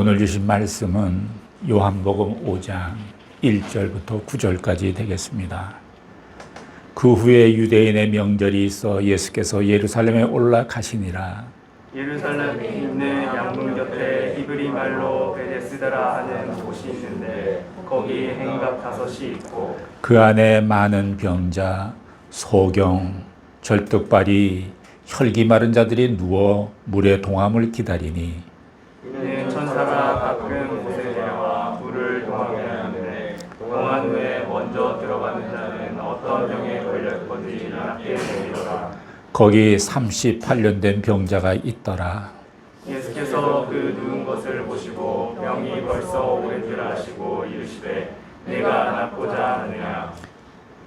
오늘 주신 말씀은 요한복음 5장 1절부터 9절까지 되겠습니다. 그 후에 유대인의 명절이 있어 예수께서 예루살렘에 올라가시니라. 예루살렘에 있는 양문 곁에 히브리 말로 베데스다라 하는 곳이 있는데 거기 행각 다섯이 있고 그 안에 많은 병자, 소경, 절뚝발이 혈기 마른 자들이 누워 물의 동함을 기다리니 이는 천사가 가끔 곳에 내려와 물을 동하게 하는데 동한 후에 먼저 들어가는 자는 어떤 병에 걸렸건지 낫게 되리라 거기 38년 된 병자가 있더라. 예수께서 그 누운 것을 보시고 병이 벌써 오랜 줄 아시고 이르시되 내가 낫고자 하느냐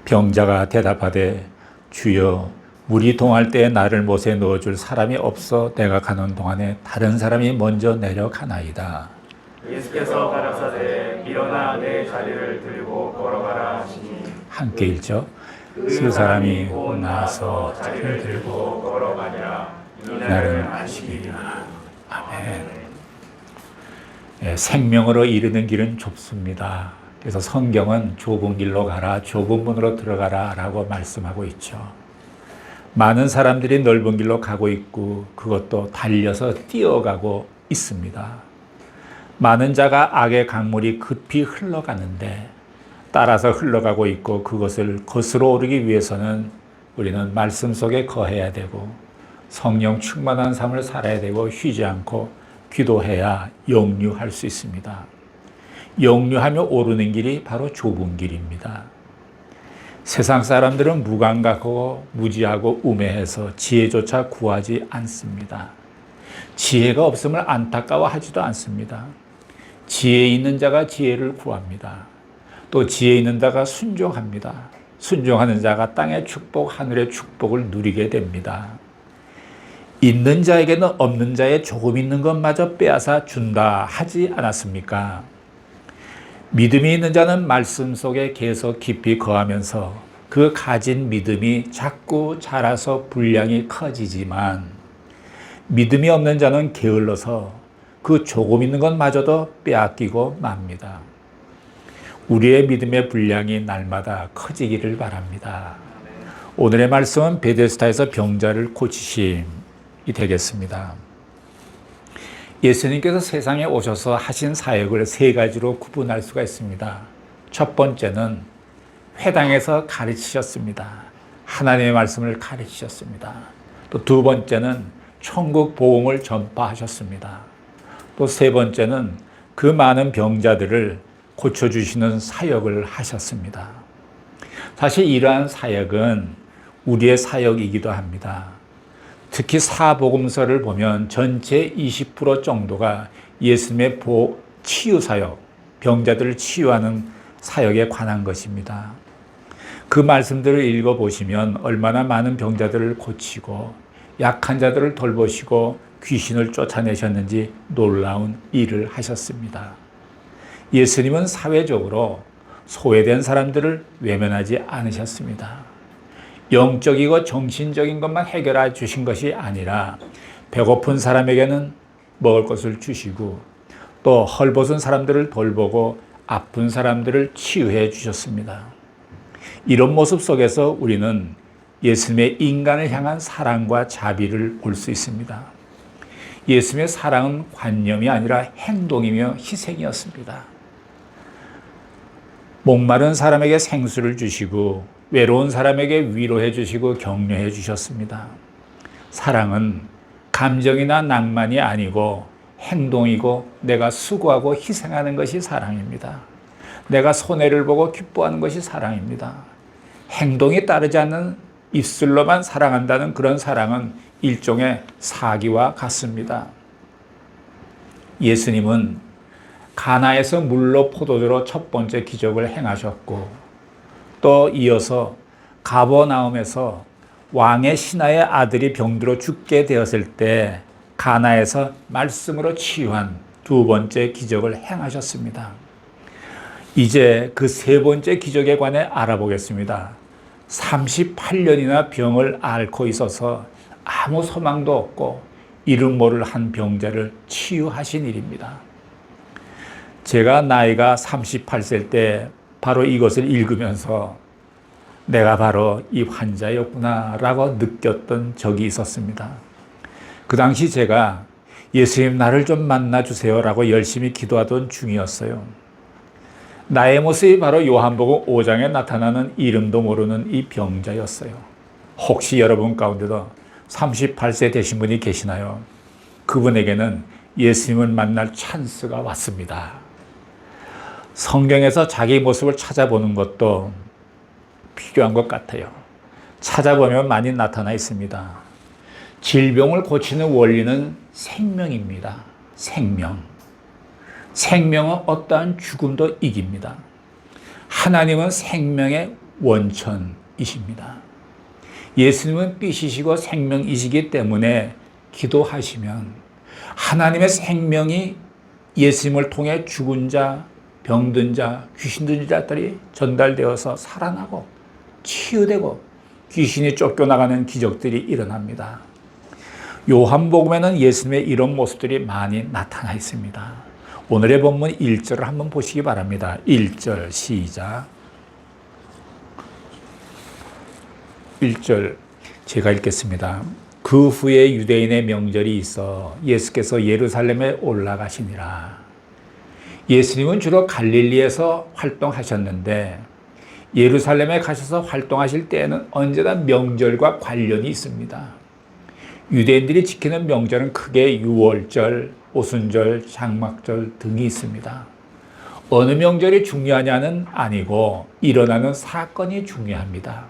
병자가 대답하되 주여 물이 동할 때 나를 못에 넣어줄 사람이 없어 내가 가는 동안에 다른 사람이 먼저 내려가나이다. 예수께서 가라사대 일어나 내 자리를 들고 걸어가라 하시니 함께 읽죠. 그 사람이 곧 나서 자리를 들고 걸어가냐 나를 아시리라. 아멘. 예, 생명으로 이르는 길은 좁습니다. 그래서 성경은 좁은 길로 가라, 좁은 문으로 들어가라 라고 말씀하고 있죠. 많은 사람들이 넓은 길로 가고 있고 그것도 달려서 뛰어가고 있습니다. 많은 자가 악의 강물이 급히 흘러가는데 따라서 흘러가고 있고 그것을 거스러 오르기 위해서는 우리는 말씀 속에 거해야 되고 성령 충만한 삶을 살아야 되고 쉬지 않고 기도해야 영유할 수 있습니다. 영유하며 오르는 길이 바로 좁은 길입니다. 세상 사람들은 무감각하고 무지하고 우매해서 지혜조차 구하지 않습니다. 지혜가 없음을 안타까워하지도 않습니다. 지혜 있는 자가 지혜를 구합니다. 또 지혜 있는 자가 순종합니다. 순종하는 자가 땅의 축복, 하늘의 축복을 누리게 됩니다. 있는 자에게는 없는 자의 조금 있는 것마저 빼앗아 준다 하지 않았습니까? 믿음이 있는 자는 말씀 속에 계속 깊이 거하면서 그 가진 믿음이 자꾸 자라서 분량이 커지지만 믿음이 없는 자는 게을러서 그 조금 있는 것마저도 빼앗기고 맙니다. 우리의 믿음의 분량이 날마다 커지기를 바랍니다. 오늘의 말씀은 베데스타에서 병자를 고치심이 되겠습니다. 예수님께서 세상에 오셔서 하신 사역을 세 가지로 구분할 수가 있습니다. 첫 번째는 회당에서 가르치셨습니다. 하나님의 말씀을 가르치셨습니다. 또 두 번째는 천국 복음을 전파하셨습니다. 또 세 번째는 그 많은 병자들을 고쳐주시는 사역을 하셨습니다. 사실 이러한 사역은 우리의 사역이기도 합니다. 특히 사복음서를 보면 전체 20% 정도가 예수님의 보, 치유 사역, 병자들을 치유하는 사역에 관한 것입니다. 그 말씀들을 읽어보시면 얼마나 많은 병자들을 고치고 약한 자들을 돌보시고 귀신을 쫓아내셨는지 놀라운 일을 하셨습니다. 예수님은 사회적으로 소외된 사람들을 외면하지 않으셨습니다. 영적이고 정신적인 것만 해결해 주신 것이 아니라 배고픈 사람에게는 먹을 것을 주시고 또 헐벗은 사람들을 돌보고 아픈 사람들을 치유해 주셨습니다. 이런 모습 속에서 우리는 예수님의 인간을 향한 사랑과 자비를 볼 수 있습니다. 예수님의 사랑은 관념이 아니라 행동이며 희생이었습니다. 목마른 사람에게 생수를 주시고 외로운 사람에게 위로해 주시고 격려해 주셨습니다. 사랑은 감정이나 낭만이 아니고 행동이고 내가 수고하고 희생하는 것이 사랑입니다. 내가 손해를 보고 기뻐하는 것이 사랑입니다. 행동이 따르지 않는 입술로만 사랑한다는 그런 사랑은 일종의 사기와 같습니다. 예수님은 가나에서 물로 포도주로 첫 번째 기적을 행하셨고 또 이어서 가버나움에서 왕의 신하의 아들이 병들어 죽게 되었을 때 가나에서 말씀으로 치유한 두 번째 기적을 행하셨습니다. 이제 그 세 번째 기적에 관해 알아보겠습니다. 38년이나 병을 앓고 있어서 아무 소망도 없고 이름 모를 한 병자를 치유하신 일입니다. 제가 나이가 38세일 때 바로 이것을 읽으면서 내가 바로 이 환자였구나라고 느꼈던 적이 있었습니다. 그 당시 제가 예수님 나를 좀 만나주세요라고 열심히 기도하던 중이었어요. 나의 모습이 바로 요한복음 5장에 나타나는 이름도 모르는 이 병자였어요. 혹시 여러분 가운데도 38세 되신 분이 계시나요? 그분에게는 예수님을 만날 찬스가 왔습니다. 성경에서 자기 모습을 찾아보는 것도 필요한 것 같아요. 찾아보면 많이 나타나 있습니다. 질병을 고치는 원리는 생명입니다. 생명. 생명은 어떠한 죽음도 이깁니다. 하나님은 생명의 원천이십니다. 예수님은 빛이시고 생명이시기 때문에 기도하시면 하나님의 생명이 예수님을 통해 죽은 자, 병든 자, 귀신 들린 자들이 전달되어서 살아나고 치유되고 귀신이 쫓겨나가는 기적들이 일어납니다. 요한복음에는 예수님의 이런 모습들이 많이 나타나 있습니다. 오늘의 본문 1절을 한번 보시기 바랍니다. 1절 시작. 1절 제가 읽겠습니다. 그 후에 유대인의 명절이 있어 예수께서 예루살렘에 올라가시니라. 예수님은 주로 갈릴리에서 활동하셨는데 예루살렘에 가셔서 활동하실 때에는 언제나 명절과 관련이 있습니다. 유대인들이 지키는 명절은 크게 유월절, 오순절, 장막절 등이 있습니다. 어느 명절이 중요하냐는 아니고 일어나는 사건이 중요합니다.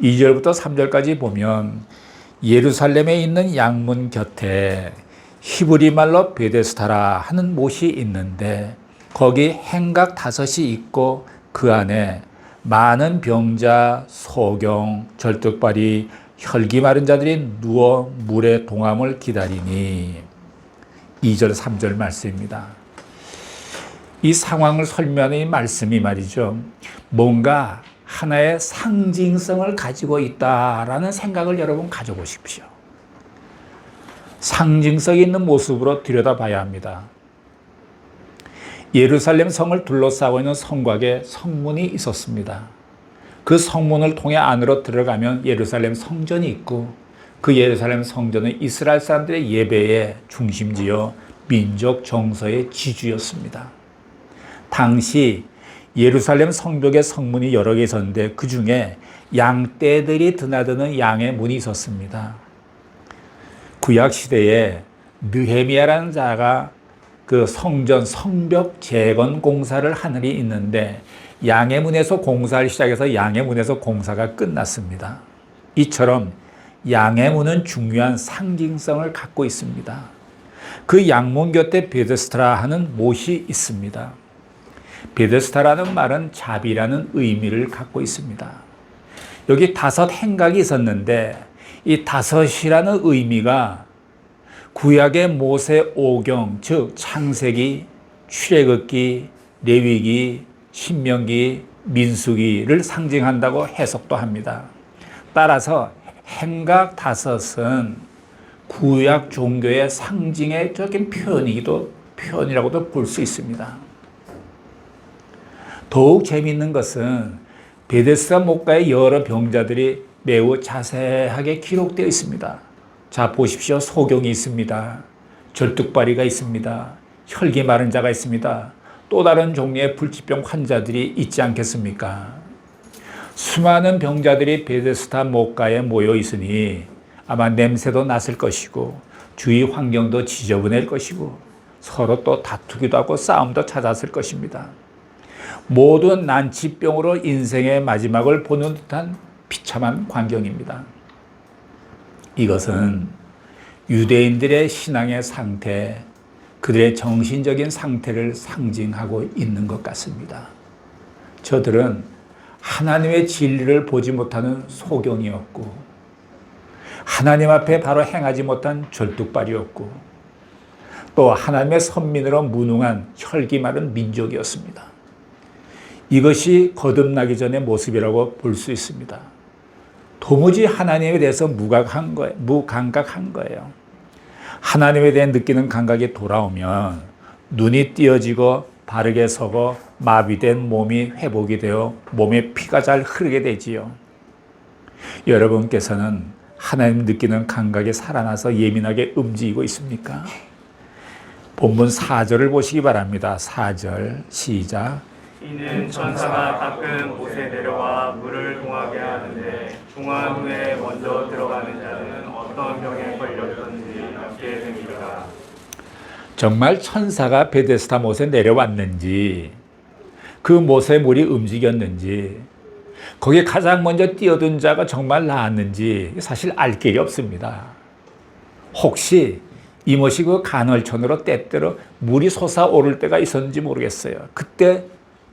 2절부터 3절까지 보면 예루살렘에 있는 양문 곁에 히브리 말로 베데스타라 하는 못이 있는데 거기 행각 다섯이 있고 그 안에 많은 병자, 소경, 절뚝발이 혈기 마른 자들이 누워 물의 동함을 기다리니 2절 3절 말씀입니다. 이 상황을 설명하는 이 말씀이 말이죠. 뭔가 하나의 상징성을 가지고 있다라는 생각을 여러분 가져보십시오. 상징성 있는 모습으로 들여다봐야 합니다. 예루살렘 성을 둘러싸고 있는 성곽에 성문이 있었습니다. 그 성문을 통해 안으로 들어가면 예루살렘 성전이 있고 그 예루살렘 성전은 이스라엘 사람들의 예배의 중심지요 민족 정서의 지주였습니다. 당시 예루살렘 성벽의 성문이 여러 개 있었는데 그 중에 양떼들이 드나드는 양의 문이 있었습니다. 구약 시대에 느헤미야라는 자가 그 성전 성벽 재건 공사를 하늘이 있는데 양의 문에서 공사를 시작해서 양의 문에서 공사가 끝났습니다. 이처럼 양의 문은 중요한 상징성을 갖고 있습니다. 그 양문 곁에 베데스트라 하는 못이 있습니다. 베데스타라는 말은 자비라는 의미를 갖고 있습니다. 여기 다섯 행각이 있었는데 이 다섯이라는 의미가 구약의 모세 오경 즉 창세기, 출애굽기, 레위기, 신명기, 민수기를 상징한다고 해석도 합니다. 따라서 행각 다섯은 구약 종교의 상징적인 표현이기도 표현이라고도 볼 수 있습니다. 더욱 재미있는 것은 베데스다 목가의 여러 병자들이 매우 자세하게 기록되어 있습니다. 자 보십시오. 소경이 있습니다. 절뚝발이가 있습니다. 혈기 마른 자가 있습니다. 또 다른 종류의 불치병 환자들이 있지 않겠습니까? 수많은 병자들이 베데스타 목가에 모여 있으니 아마 냄새도 났을 것이고 주위 환경도 지저분할 것이고 서로 또 다투기도 하고 싸움도 찾았을 것입니다. 모든 난치병으로 인생의 마지막을 보는 듯한 비참한 광경입니다. 이것은 유대인들의 신앙의 상태, 그들의 정신적인 상태를 상징하고 있는 것 같습니다. 저들은 하나님의 진리를 보지 못하는 소경이었고, 하나님 앞에 바로 행하지 못한 절뚝발이었고, 또 하나님의 선민으로 무능한 혈기 마른 민족이었습니다. 이것이 거듭나기 전의 모습이라고 볼 수 있습니다. 도무지 하나님에 대해서 무감각한 거예요. 무감각한 거예요. 하나님에 대해 느끼는 감각이 돌아오면 눈이 띄어지고 바르게 서고 마비된 몸이 회복이 되어 몸에 피가 잘 흐르게 되지요. 여러분께서는 하나님 느끼는 감각에 살아나서 예민하게 움직이고 있습니까? 본문 4절을 보시기 바랍니다. 4절 시작. 이는 천사가 가끔 못에 내려와 물을 동하게 하는데 동한 후에 먼저 들어가는 자는 어떤 병에 걸렸던지 낫게 됩니다. 정말 천사가 베데스다 못에 내려왔는지 그 못의 물이 움직였는지 거기에 가장 먼저 뛰어든 자가 정말 나았는지 사실 알 길이 없습니다. 혹시 이못이 그 간헐천으로 때때로 물이 솟아오를 때가 있었는지 모르겠어요. 그때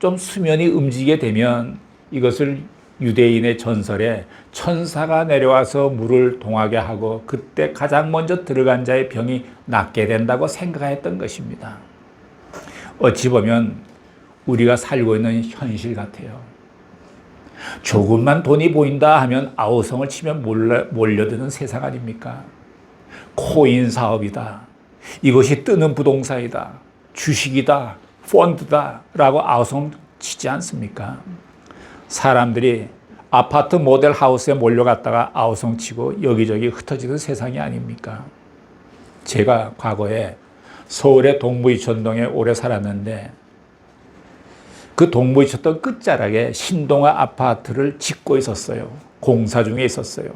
좀 수면이 움직이게 되면 이것을 유대인의 전설에 천사가 내려와서 물을 동하게 하고 그때 가장 먼저 들어간 자의 병이 낫게 된다고 생각했던 것입니다. 어찌 보면 우리가 살고 있는 현실 같아요. 조금만 돈이 보인다 하면 아우성을 치면 몰려, 몰려드는 세상 아닙니까? 코인 사업이다. 이것이 뜨는 부동산이다. 주식이다. 펀드다. 라고 아우성 치지 않습니까? 사람들이 아파트 모델 하우스에 몰려갔다가 아우성 치고 여기저기 흩어지는 세상이 아닙니까? 제가 과거에 서울의 동부이촌동에 오래 살았는데 그 동부이촌동 끝자락에 신동아 아파트를 짓고 있었어요. 공사 중에 있었어요.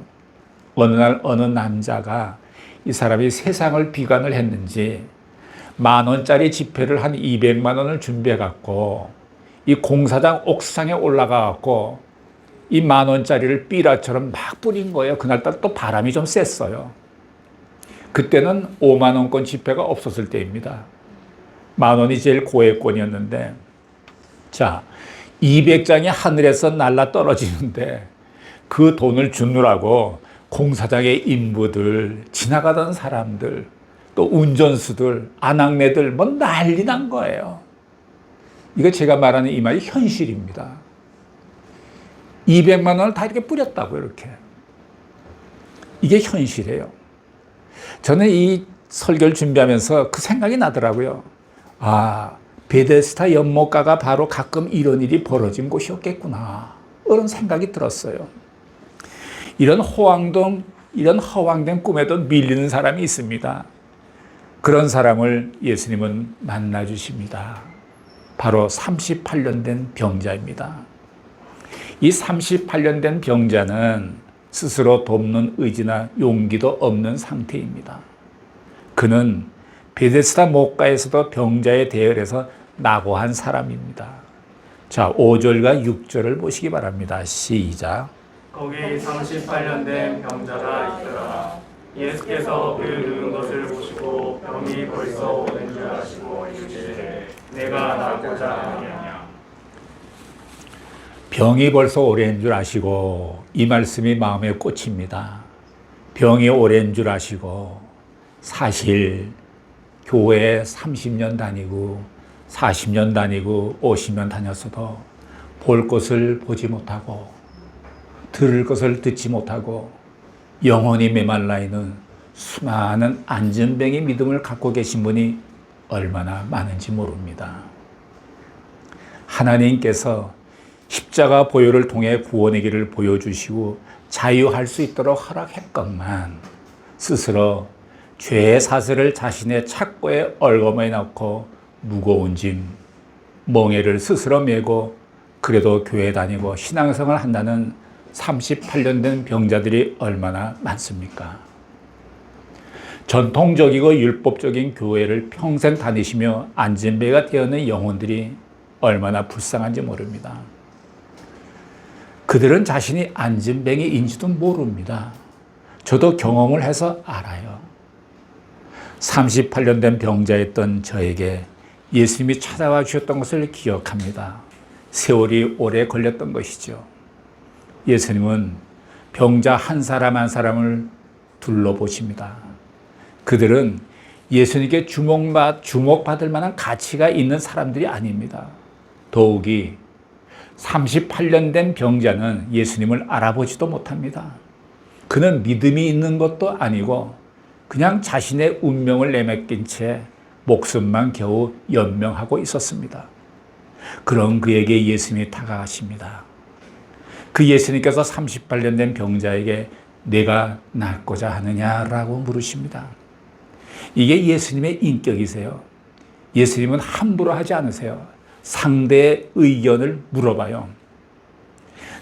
어느 날 어느 남자가 이 사람이 세상을 비관을 했는지 만 원짜리 지폐를 한 200만 원을 준비해 갖고 이 공사장 옥상에 올라가 갖고 이 만 원짜리를 삐라처럼 막 뿌린 거예요. 그날따라 또 바람이 좀 셌어요. 그때는 5만 원권 지폐가 없었을 때입니다. 만 원이 제일 고액권이었는데 자, 200장이 하늘에서 날라 떨어지는데 그 돈을 주느라고 공사장의 인부들, 지나가던 사람들, 또 운전수들, 아낙네들 뭐 난리 난 거예요. 이거 제가 말하는 이 말이 현실입니다. 200만 원을 다 이렇게 뿌렸다고 이렇게. 이게 현실이에요. 저는 이 설교를 준비하면서 그 생각이 나더라고요. 아, 베데스타 연못가가 바로 가끔 이런 일이 벌어진 곳이었겠구나. 그런 생각이 들었어요. 이런 호황동, 이런 허황된 꿈에도 밀리는 사람이 있습니다. 그런 사람을 예수님은 만나 주십니다. 바로 38년 된 병자입니다. 이 38년 된 병자는 스스로 돕는 의지나 용기도 없는 상태입니다. 그는 베데스다 목가에서도 병자에 대열해서 낙오한 사람입니다. 자, 5절과 6절을 보시기 바랍니다. 시작. 거기 38년 된 병자가 있더라. 예수께서 그 누운 것을 보시고 병이 벌써 오는 줄 아시고 이르시되 내가 낫고자 하느냐. 병이 벌써 오래인 줄 아시고 이 말씀이 마음에 꽂힙니다. 병이 오래인 줄 아시고 사실 교회에 30년 다니고 40년 다니고 50년 다녔어도 볼 것을 보지 못하고 들을 것을 듣지 못하고 영혼이 메말라 있는 수많은 안전뱅이 믿음을 갖고 계신 분이 얼마나 많은지 모릅니다. 하나님께서 십자가 보혈을 통해 구원의 길을 보여주시고 자유할 수 있도록 허락했건만 스스로 죄의 사슬을 자신의 착고에 얼거머에 넣고 무거운 짐, 멍에를 스스로 메고 그래도 교회 다니고 신앙생활 한다는 38년 된 병자들이 얼마나 많습니까? 전통적이고 율법적인 교회를 평생 다니시며 안전배가 되어있는 영혼들이 얼마나 불쌍한지 모릅니다. 그들은 자신이 안전뱅이인지도 모릅니다. 저도 경험을 해서 알아요. 38년 된 병자였던 저에게 예수님이 찾아와 주셨던 것을 기억합니다. 세월이 오래 걸렸던 것이죠. 예수님은 병자 한 사람 한 사람을 둘러보십니다. 그들은 예수님께 주목받, 주목받을 만한 가치가 있는 사람들이 아닙니다. 더욱이 38년 된 병자는 예수님을 알아보지도 못합니다. 그는 믿음이 있는 것도 아니고 그냥 자신의 운명을 내맡긴 채 목숨만 겨우 연명하고 있었습니다. 그런 그에게 예수님이 다가가십니다. 그 예수님께서 38년 된 병자에게 내가 낫고자 하느냐라고 물으십니다. 이게 예수님의 인격이세요. 예수님은 함부로 하지 않으세요. 상대의 의견을 물어봐요.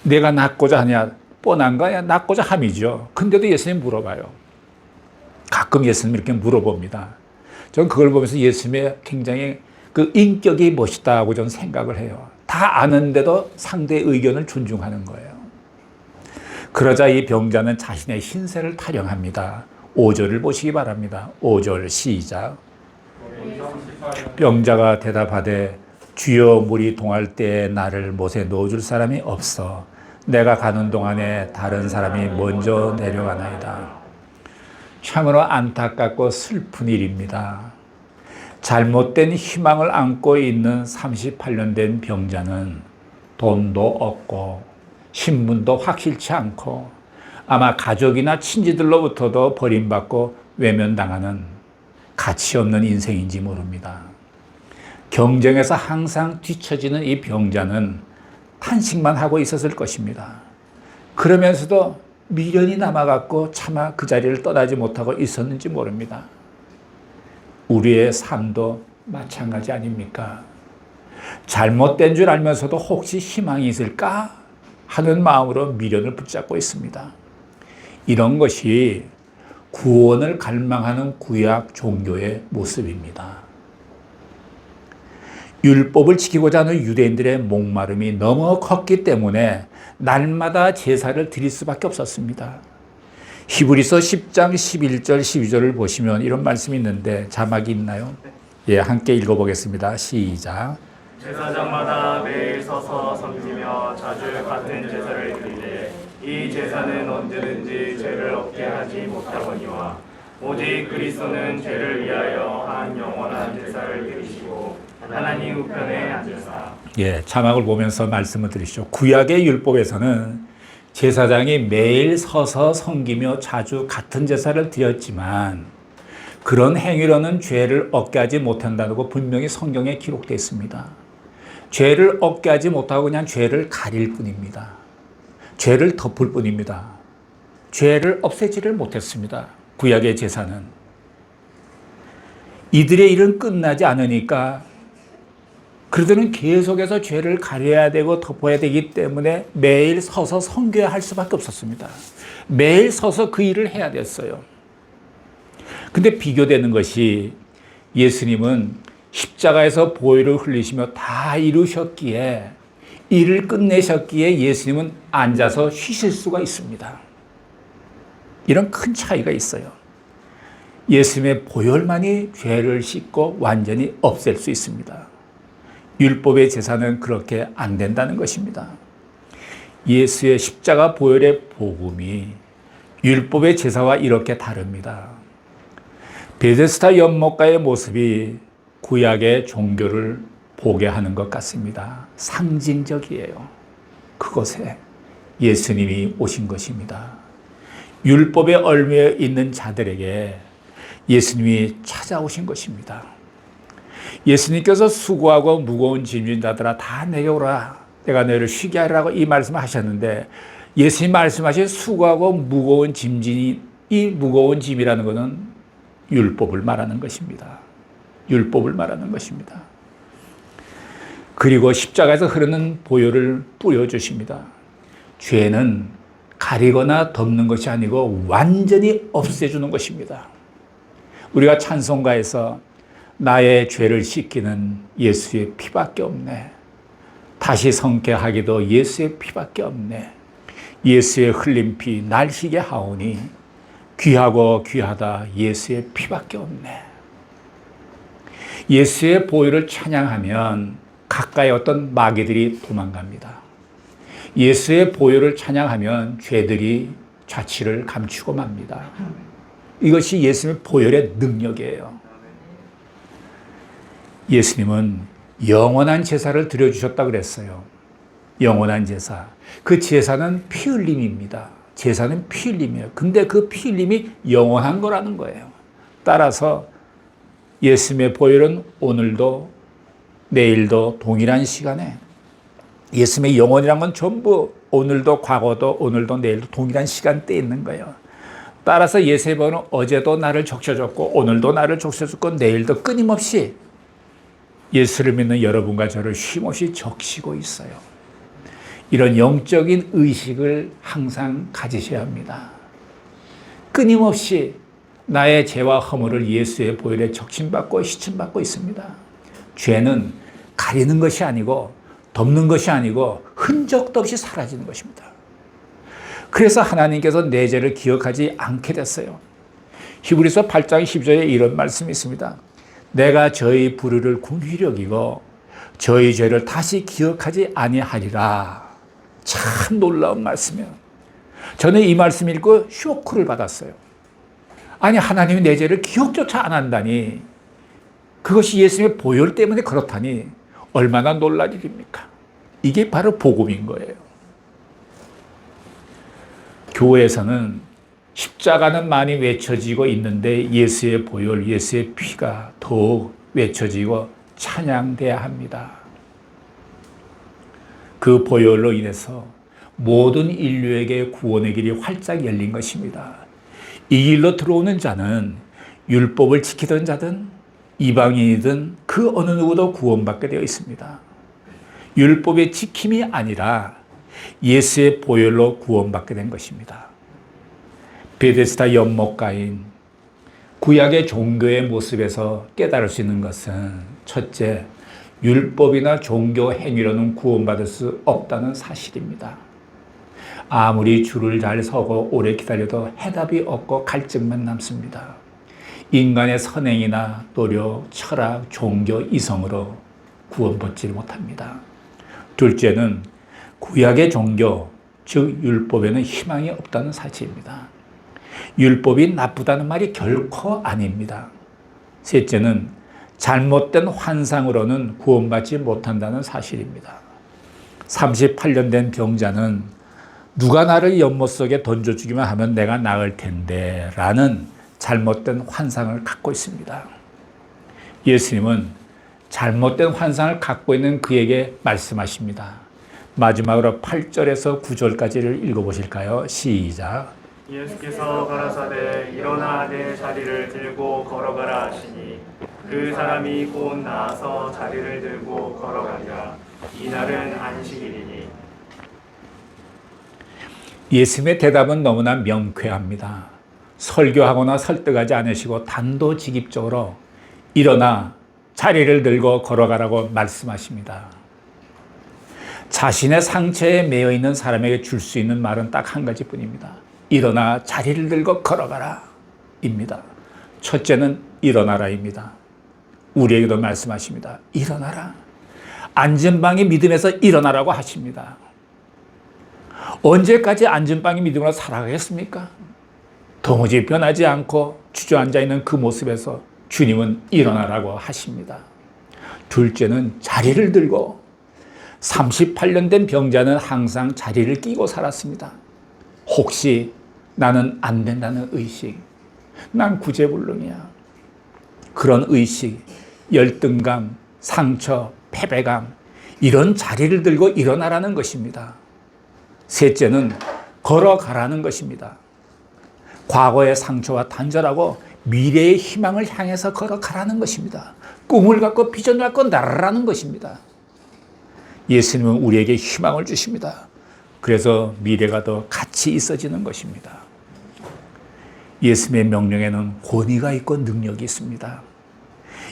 내가 낫고자 하냐? 뻔한 거야. 낫고자 함이죠. 근데도 예수님 물어봐요. 가끔 예수님 이렇게 물어봅니다. 저는 그걸 보면서 예수님의 굉장히 그 인격이 멋있다고 저는 생각을 해요. 다 아는데도 상대의 의견을 존중하는 거예요. 그러자 이 병자는 자신의 신세를 타령합니다. 5절을 보시기 바랍니다. 5절 시작. 병자가 대답하되 주여 물이 동할 때에 나를 못에 넣어줄 사람이 없어 내가 가는 동안에 다른 사람이 먼저 내려가나이다. 참으로 안타깝고 슬픈 일입니다. 잘못된 희망을 안고 있는 38년 된 병자는 돈도 없고 신분도 확실치 않고 아마 가족이나 친지들로부터도 버림받고 외면당하는 가치 없는 인생인지 모릅니다. 경쟁에서 항상 뒤처지는 이 병자는 탄식만 하고 있었을 것입니다. 그러면서도 미련이 남아갖고 차마 그 자리를 떠나지 못하고 있었는지 모릅니다. 우리의 삶도 마찬가지 아닙니까? 잘못된 줄 알면서도 혹시 희망이 있을까 하는 마음으로 미련을 붙잡고 있습니다. 이런 것이 구원을 갈망하는 구약 종교의 모습입니다. 율법을 지키고자 하는 유대인들의 목마름이 너무 컸기 때문에 날마다 제사를 드릴 수밖에 없었습니다. 히브리서 10장 11절 12절을 보시면 이런 말씀이 있는데 자막이 있나요? 예, 함께 읽어보겠습니다. 시작. 제사장마다 매일 서서 섬기며 자주 같은 제사를 드리되 이 제사는 언제든지 죄를 없게 하지 못하거니와 오직 그리스도는 죄를 위하여 한 영원한 제사를 드리시고 하나님 우편에 앉으사 예, 자막을 보면서 말씀을 드리시죠. 구약의 율법에서는 제사장이 매일 서서 섬기며 자주 같은 제사를 드렸지만 그런 행위로는 죄를 얻게 하지 못한다고 분명히 성경에 기록되어 있습니다. 죄를 얻게 하지 못하고 그냥 죄를 가릴 뿐입니다. 죄를 덮을 뿐입니다. 죄를 없애지를 못했습니다. 구약의 제사는. 이들의 일은 끝나지 않으니까 그들은 계속해서 죄를 가려야 되고 덮어야 되기 때문에 매일 서서 섬겨야 할 수밖에 없었습니다. 매일 서서 그 일을 해야 됐어요. 근데 비교되는 것이 예수님은 십자가에서 보혈을 흘리시며 다 이루셨기에 일을 끝내셨기에 예수님은 앉아서 쉬실 수가 있습니다. 이런 큰 차이가 있어요. 예수님의 보혈만이 죄를 씻고 완전히 없앨 수 있습니다. 율법의 제사는 그렇게 안 된다는 것입니다. 예수의 십자가 보혈의 복음이 율법의 제사와 이렇게 다릅니다. 베데스타 연못가의 모습이 구약의 종교를 보게 하는 것 같습니다. 상징적이에요. 그곳에 예수님이 오신 것입니다. 율법에 얽매여 있는 자들에게 예수님이 찾아오신 것입니다. 예수님께서 수고하고 무거운 짐진 자들아 다 내게 오라. 내가 너희를 쉬게 하리라고 이 말씀을 하셨는데 예수님 말씀하신 수고하고 무거운 짐진이 이 무거운 짐이라는 것은 율법을 말하는 것입니다. 율법을 말하는 것입니다. 그리고 십자가에서 흐르는 보혈을 뿌려 주십니다. 죄는 가리거나 덮는 것이 아니고 완전히 없애주는 것입니다. 우리가 찬송가에서 나의 죄를 씻기는 예수의 피밖에 없네. 다시 성케하기도 예수의 피밖에 없네. 예수의 흘린 피날 희게 하오니 귀하고 귀하다 예수의 피밖에 없네. 예수의 보혈을 찬양하면 가까이 어떤 마귀들이 도망갑니다. 예수의 보혈을 찬양하면 죄들이 자취를 감추고 맙니다. 이것이 예수님의 보혈의 능력이에요. 예수님은 영원한 제사를 드려주셨다 그랬어요. 영원한 제사. 그 제사는 피 흘림입니다. 제사는 피 흘림이에요. 근데 그 피 흘림이 영원한 거라는 거예요. 따라서 예수님의 보혈은 오늘도 내일도 동일한 시간에 예수님의 영혼이란 건 전부 오늘도 과거도 오늘도 내일도 동일한 시간대에 있는 거예요. 따라서 예수의 보혈은 어제도 나를 적셔줬고 오늘도 나를 적셔줬고 내일도 끊임없이 예수를 믿는 여러분과 저를 쉼없이 적시고 있어요. 이런 영적인 의식을 항상 가지셔야 합니다. 끊임없이 나의 죄와 허물을 예수의 보혈에 적신받고 시침받고 있습니다. 죄는 가리는 것이 아니고 덮는 것이 아니고 흔적도 없이 사라지는 것입니다. 그래서 하나님께서 내 죄를 기억하지 않게 됐어요. 히브리서 8장 10절에 이런 말씀이 있습니다. 내가 저희 궁히 여기고 저희 죄를 다시 기억하지 아니하리라. 참 놀라운 말씀이에요. 저는 이 말씀 읽고 쇼크를 받았어요. 아니 하나님이 내 죄를 기억조차 안 한다니 그것이 예수님의 보혈 때문에 그렇다니 얼마나 놀랄 일입니까? 이게 바로 복음인 거예요. 교회에서는 십자가는 많이 외쳐지고 있는데 예수의 보혈, 예수의 피가 더욱 외쳐지고 찬양돼야 합니다. 그 보혈로 인해서 모든 인류에게 구원의 길이 활짝 열린 것입니다. 이 길로 들어오는 자는 율법을 지키던 자든 이방인이든 그 어느 누구도 구원받게 되어 있습니다. 율법의 지킴이 아니라 예수의 보혈로 구원받게 된 것입니다. 베데스다 연못가인 구약의 종교의 모습에서 깨달을 수 있는 것은 첫째, 율법이나 종교 행위로는 구원받을 수 없다는 사실입니다. 아무리 줄을 잘 서고 오래 기다려도 해답이 없고 갈증만 남습니다. 인간의 선행이나 노력, 철학, 종교, 이성으로 구원받지 못합니다. 둘째는 구약의 종교, 즉 율법에는 희망이 없다는 사실입니다. 율법이 나쁘다는 말이 결코 아닙니다. 셋째는 잘못된 환상으로는 구원받지 못한다는 사실입니다. 38년 된 병자는 누가 나를 연못 속에 던져주기만 하면 내가 나을 텐데 라는 잘못된 환상을 갖고 있습니다. 예수님은 잘못된 환상을 갖고 있는 그에게 말씀하십니다. 마지막으로 8절에서 9절까지를 읽어보실까요? 시작. 예수께서 가라사대 일어나 내 자리를 들고 걸어가라 하시니 그 사람이 곧 나아서 자리를 들고 걸어가니라 이날은 안식일이니 예수님의 대답은 너무나 명쾌합니다. 설교하거나 설득하지 않으시고 단도직입적으로 일어나 자리를 들고 걸어가라고 말씀하십니다. 자신의 상처에 매여 있는 사람에게 줄 수 있는 말은 딱 한 가지 뿐입니다. 일어나 자리를 들고 걸어가라. 입니다. 첫째는 일어나라입니다. 우리에게도 말씀하십니다. 일어나라. 안전방의 믿음에서 일어나라고 하십니다. 언제까지 안전방의 믿음으로 살아가겠습니까? 도무지 변하지 않고 주저앉아 있는 그 모습에서 주님은 일어나라고 하십니다. 둘째는 자리를 들고 38년 된 병자는 항상 자리를 끼고 살았습니다. 혹시 나는 안 된다는 의식, 난 구제불능이야. 그런 의식, 열등감, 상처, 패배감, 이런 자리를 들고 일어나라는 것입니다. 셋째는 걸어가라는 것입니다. 과거의 상처와 단절하고 미래의 희망을 향해서 걸어가라는 것입니다. 꿈을 갖고 비전을 갖고 날아라는 것입니다. 예수님은 우리에게 희망을 주십니다. 그래서 미래가 더 같이 있어지는 것입니다. 예수님의 명령에는 권위가 있고 능력이 있습니다.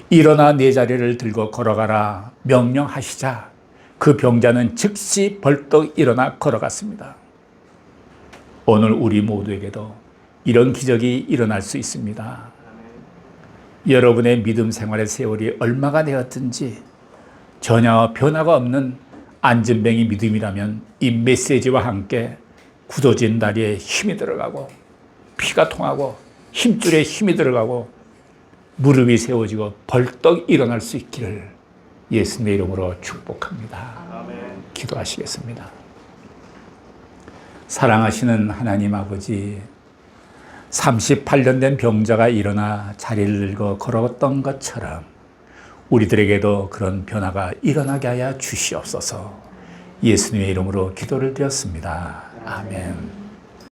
일어나 네 자리를 들고 걸어가라 명령하시자 그 병자는 즉시 벌떡 일어나 걸어갔습니다. 오늘 우리 모두에게도 이런 기적이 일어날 수 있습니다. 여러분의 믿음 생활의 세월이 얼마가 되었든지 전혀 변화가 없는 안전뱅이 믿음이라면 이 메시지와 함께 굳어진 다리에 힘이 들어가고 피가 통하고 힘줄에 힘이 들어가고 무릎이 세워지고 벌떡 일어날 수 있기를 예수님의 이름으로 축복합니다. 아멘 기도하시겠습니다. 사랑하시는 하나님 아버지, 38년 된 병자가 일어나 자리를 일궈 걸었던 것처럼 우리들에게도 그런 변화가 일어나게 하여 주시옵소서 예수님의 이름으로 기도를 드렸습니다. 아멘.